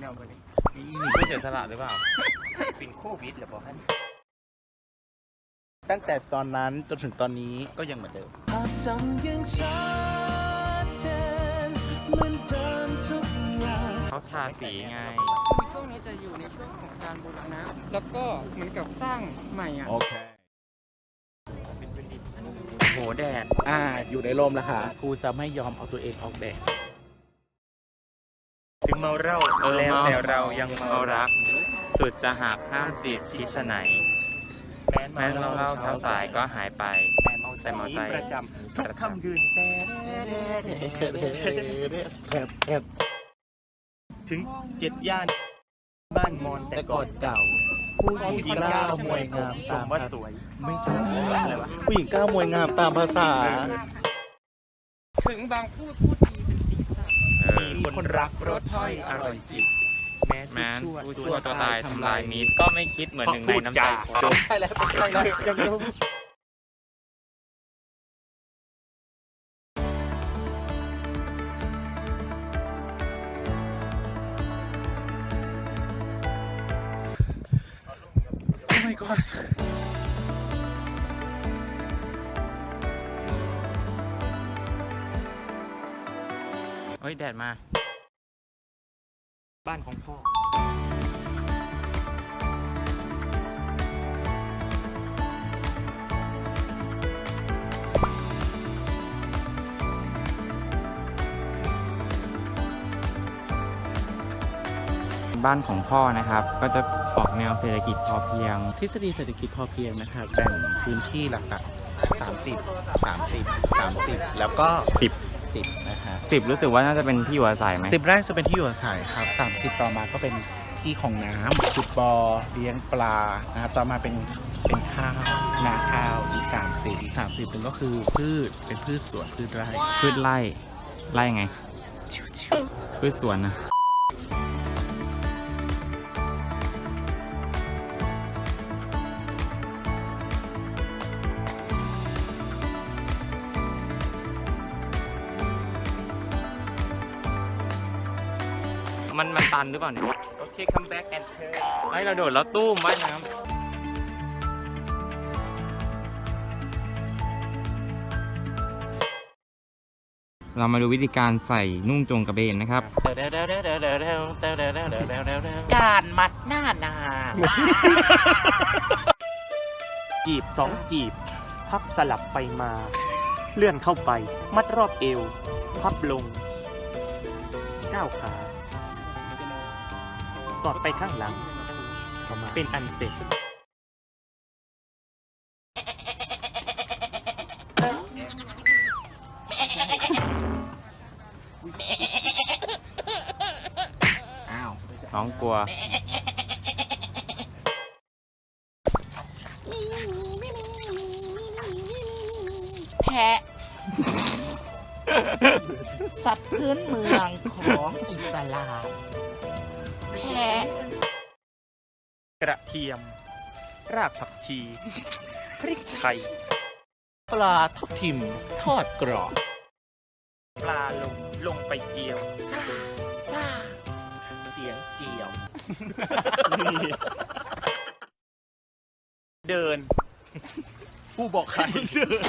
แล้ววันนี้ผู้เสียสละหรือเปล่า เป็นโควิดหรือเปล่าฮะตั้งแต่ตอนนั้นจนถึงตอนนี้ก็ยังเหมือนเดิม ภาพจำยังชัดเจนเหมือนเดิมทุกอย่าง เขาทาสีไงช่วงนี้จะอยู่ในช่วงของการบูรณะ แล้วก็เหมือนกับสร้างใหม่อะ โอเค โหแดด อ่า อยู่ในร่มแล้วค่ะครูจะไม่ยอมเอาตัวเองออกแดดถึง เมาเหล้าเออแล้วเมาแต่เรายังเมาเมารัก สุดจะหักห้ามจิตคิดชะไหน แม้เราเล่าเช้าสายก็หายไป แต่เมาแต่เมาใจประจำทุกค่ำคืนแต่ถึงเจ็ดย่าน บ้านมอนแต่ก่อนเก่าผู้หญิงก้าวมวยงามตามว่าสวย ไม่ใช่อะไรวะผู้หญิงก้าวมวยงามตามภาษา ถึงบางพูดพูดดี มีคนรักรสถ้อยอร่อยจิตแม้แม้ผู้ผู้ชั่ชั่ววตัวตายทำลายมิตรก็ไม่คิดเหมือนหนึ่งในน้ำใจเพราะพูดจาคนใช่แล้วใช่แล้วยังรู้โอ้ my god เฮ้ย แดดมา บ้านของพ่อ บ้านของพ่อนะครับ ก็จะออกแนวเศรษฐกิจพอเพียง ทฤษฎีเศรษฐกิจพอเพียงนะครับแบ่งพื้นที่หลักๆ30 30 30 แล้วก็ 10 10นะฮะสิบรู้สึกว่าน่าจะเป็นที่อยู่อาศัยไหมสิบไร่จะเป็นที่อยู่อาศัยครับ30ต่อมาก็เป็นที่ของน้ำขุดบอ่อเลี้ยงปลานะครับต่อมาเป็นเป็นข้าวนาข้าวอีก30อีก30หนึ่งก็คือพืชเป็นพืชสวนพืชไร่พืชไร่ไร่ไงชิวพืชสวนนะ มันมันตันหรือเปล่าเนี่ย โอเค come back and turn ไอ้เราโดดแล้วตู้มว่ายน้ำเรามาดูวิธีการใส่นุ่งโจงกระเบนนะครับๆการมัดหน้านาจีบสองจีบ พับสลับไปมา เลื่อนเข้าไป มัดรอบเอว พับลง ก้าวขา สอดไปข้างหลัง เป็นอันเสร็จอ้าวน้องกลัว แพะ สัตว์พื้นเมืองของอิสลามแพะ กระเทียม รากผักชี พริกไทย ปลาทับทิม ทอดกรอบ ปลาลงลงไปเกี่ยวซ่าซ่าเสียงเจียว เดิน ผู้บอกใครเดิน